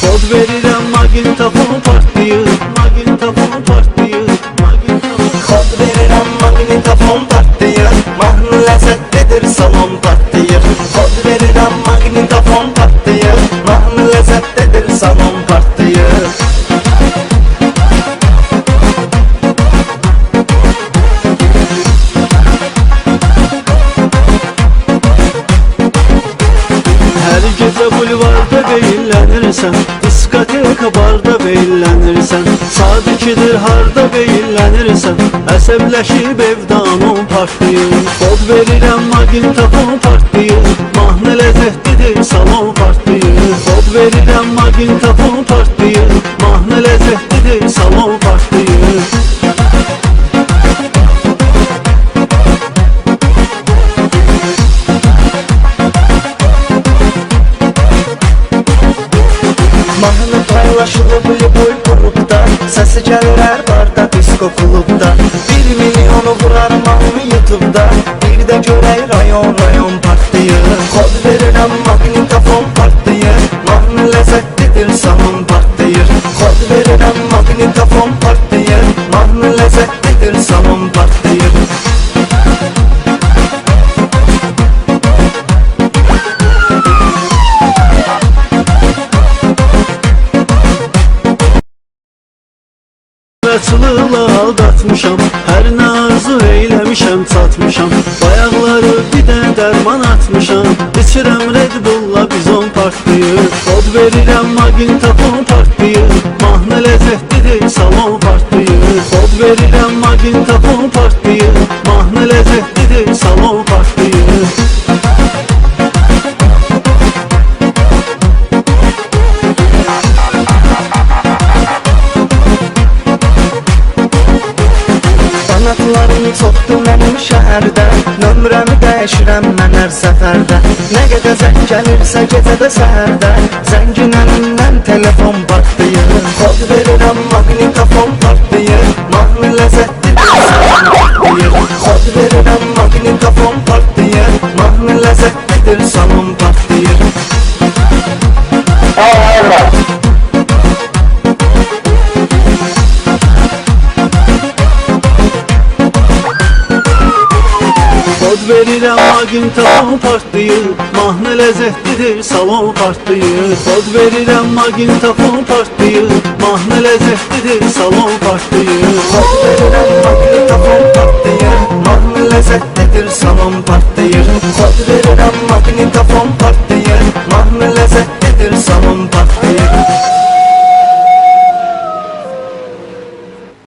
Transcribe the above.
Kod verirəm maqintofon beyillənirsən Diskoteka barda beyillənirsən Saat ikidir harda beyillənirsən Əsəbləşib evdanın partlayır Kod verirəm maqintofon partlayır Mahnı ləzzətlidir salon Mahnı paylaşılıb boy qrupda Səsi gəlir hər barda disko klubda. Bir milyonu vurar mahnı YouTube'da. Bir də görək rayon rayon partlayır Kod verirəm maqnitofon Açılıqla aldatmışam. Hər nə arzu eyləmişəm çatmışam Bayaqları bir də dərman atmışam. İçirəm Red Bulla bizon partlayır Kod verirəm maqintofon partlayır Qanatlarım çoxdur mənim şəhərdə Nömrəmi dəyişirəm mən hər səfərdə Nə qədər zəng gəlirsə gecədə səhərdə Zəngin əlimdən telefon partlayır Kod verirəm maqnitofon partlayır Mahnı partlayır Kod verirəm maqnitofon partlayır Mahnı ləzzətlidir salon partlayır Kod verirəm maqintofon partlayır Mahnı ləzzətlidir salon partlayır Kod verirəm maqintofon partlayır Mahnı ləzzətlidir salon partlayır Kod verirəm maqnitofon partlayır Mahnı ləzzətlidir salon verirəm